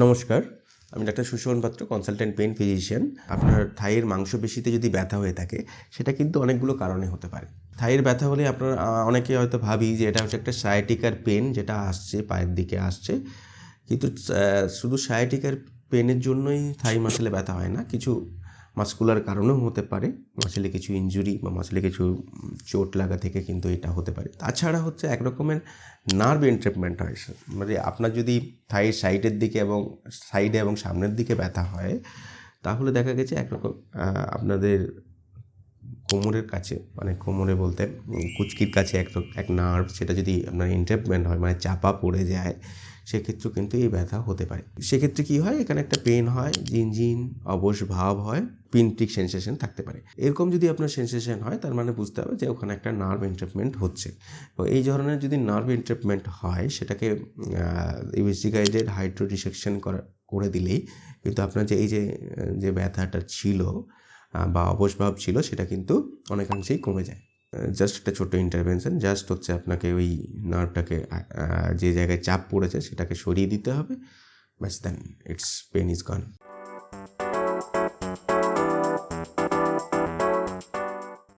নমস্কার, আমি ডাক্তার সুশোভন পাত্র কনসালটেন্ট পেন ফিজিশিয়ান আপনার থাইয়ের মাংসপেশিতে যদি ব্যথা হয়ে থাকে, সেটা কিন্তু অনেকগুলো কারণে হতে পারে। থাইয়ের ব্যথা হলে আপনার অনেকে হয়তো ভাবি যে এটা হচ্ছে একটা সায়াটিকার পেন যেটা আসছে, পায়ের দিকে আসছে। কিন্তু শুধু সায়াটিকার পেনের জন্যই থাই মাসেলে ব্যথা হয় না, কিছু মাস্কুলার কারণেও হতে পারে, মাসেলে কিছু ইনজুরি বা মাসেলে কিছু চোট লাগা থেকে কিন্তু এটা হতে পারে। তাছাড়া হচ্ছে এক রকমের নার্ভ এন্ট্রেপমেন্ট হয়। মানে আপনার যদি থাইয়ের সাইডের দিকে এবং সাইডে এবং সামনের দিকে ব্যথা হয়, তাহলে দেখা গেছে একরকম আপনাদের কোমরের কাছে মানে কোমরে বলতে কুচকির কাছে এক এক নার্ভ সেটা যদি আপনার এন্ট্রেপমেন্ট হয় মানে চাপা পড়ে যায় সেক্ষেত্রেও কিন্তু এই ব্যথা হতে পারে। সেক্ষেত্রে কি হয়? এখানে একটা পেন হয়, জিনজিন, অবশ ভাব হয়, পিনট্রিক সেন্সেশন থাকতে পারে। এরকম যদি আপনার সেন্সেশন হয়, তার মানে বুঝতে হবে যে ওখানে একটা নার্ভ এন্ট্রেপমেন্ট হচ্ছে। তো এই ধরনের যদি নার্ভ এন্ট্রেপমেন্ট হয়, সেটাকে ইউএসজি গাইডেড হাইড্রো ডিসেকশন করা, করে দিলেই কিন্তু আপনার যে এই যে যে ব্যথাটা ছিল বা অবসভাব ছিল, সেটা কিন্তু অনেকাংশেই কমে যায়। জাস্ট একটা ছোট্ট ইন্টারভেনশন জাস্ট হচ্ছে আপনাকে ওই নার্ভটাকে যে জায়গায় চাপ পড়েছে সেটাকে সরিয়ে দিতে হবে, ব্যাস then it's pain is gone